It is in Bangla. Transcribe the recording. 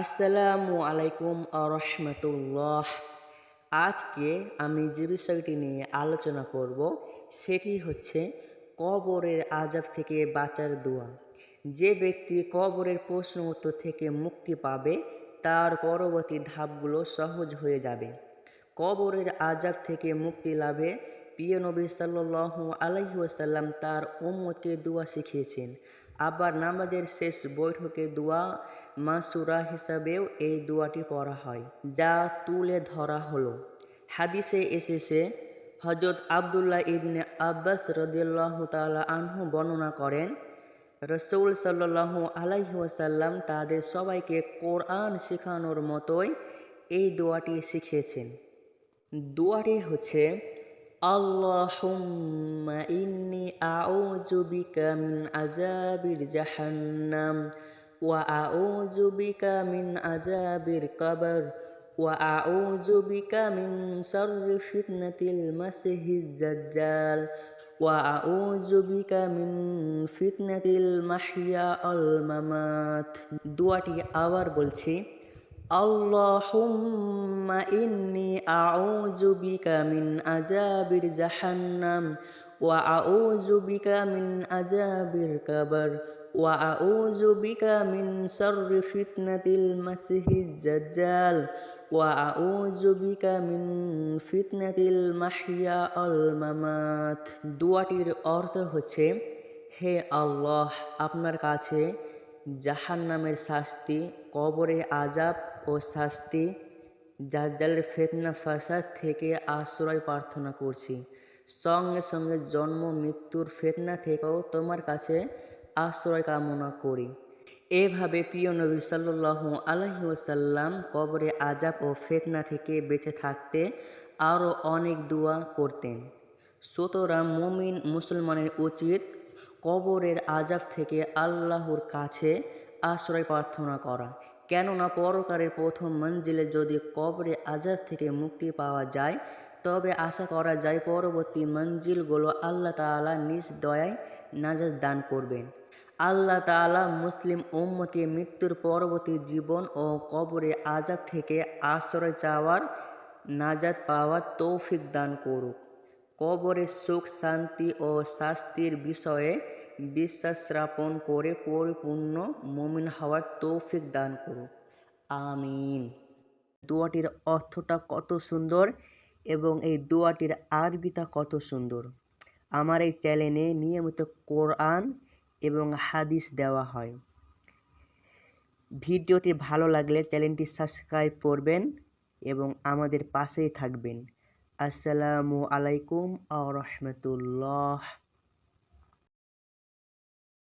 আসসালামু আলাইকুম রহমতুল্লাহ আজকে আমি যে বিষয়টি নিয়ে আলোচনা করব, সেটি হচ্ছে কবরের আজাব থেকে বাঁচার দোয়া। যে ব্যক্তি কবরের প্রশ্ন উত্তর থেকে মুক্তি পাবে, তার পরবর্তী ধাপগুলো সহজ হয়ে যাবে। কবরের আজাব থেকে মুক্তি লাভে প্রিয় নবী সাল্লু আলাইহি ওয়াসাল্লাম তার উম্মতকে দোয়া শিখিয়েছেন। আবার নামাজের শেষ বৈঠকে দোয়া মাসুরা হিসাবেও এই দোয়াটি পড়া হয়, যা তুলে ধরা হলো। হাদিসে এসেছে হজরত আবদুল্লাহ ইবনে আব্বাস রদিয়াল্লাহ তালা আনহু বর্ণনা করেন, রসৌল সাল্লাহ আলাইহি ওয়াসাল্লাম তাদের সবাইকে কোরআন শেখানোর মতোই এই দোয়াটি শিখিয়েছেন। দোয়াটি হচ্ছে আল্লাহ ইন্নি আউযু বিকা মিন আযাবিল জাহান্নাম ওয়া আউযু বিকা মিন আযাবিল কবর ওয়া আউযু বিকা মিন শাররি ফিতনাতিল মাসিহিদ দাজ্জাল ওয়া আউযু বিকা মিন ফিতনাতিল মাহইয়া আল মামাত দোয়াটি আবার বলছি, আল্লাহুম্মা ইন্নি আউযু বিকা মিন আযাবির জাহান্নাম ওয়া আউযু বিকা মিন আযাবির কবর ওয়া আউযু বিকা মিন শাররি ফিতনাতিল মাসিহিদ দাজ্জাল ওয়া আউযু বিকা মিন ফিতনাতিল আল অর্থ হচ্ছে, হে আল্লাহ, আপনার কাছে জাহান নামের শাস্তি, কবরে আজাব ও শাস্তি, জাজ্জালের ফেতনা ফাসাদ থেকে আশ্রয় প্রার্থনা করছি। সঙ্গে সঙ্গে জন্ম, মৃত্যুর ফেতনা থেকেও তোমার কাছে আশ্রয় কামনা করি। এভাবে প্রিয় নবী সাল্লু আলহি ওসাল্লাম কবরে আজাব ও ফেতনা থেকে বেঁচে থাকতে আরও অনেক দোয়া করতেন। সুতরাং মুমিন মুসলমানের উচিত কবরের আজাব থেকে আল্লাহর কাছে আশ্রয় প্রার্থনা করা। কেননা পরকারের প্রথম মঞ্জিলে যদি কবরে আজাব থেকে মুক্তি পাওয়া যায় তবে আশা করা যায় পরবর্তী মঞ্জিলগুলো আল্লাহ তালা নিজ দয়ায় নাজাজ দান করবেন। আল্লাহ তালা মুসলিম উম্মতি মৃত্যুর পরবর্তী জীবন ও কবরে আজাদ থেকে আশ্রয় চাওয়ার নাজাদ পাওয়ার তৌফিক দান করুক। কবরের সুখ, শান্তি ও শাস্তির বিষয়ে বিশ্বাস স্থাপন করে পরিপূর্ণ মমিন হওয়ার তৌফিক দান করুক। আমিন। দোয়াটির অর্থটা কত সুন্দর। এবং এই দোয়াটির আরবিতা কত সুন্দর। আমার এই চ্যানেলে নিয়মিত কোরআন এবং হাদিস দেওয়া হয়। ভিডিওটি ভালো লাগলে চ্যানেলটি সাবস্ক্রাইব করবেন এবং আমাদের পাশেই থাকবেন। আসসালামু আলাইকুম আ রহমতুল্লাহ।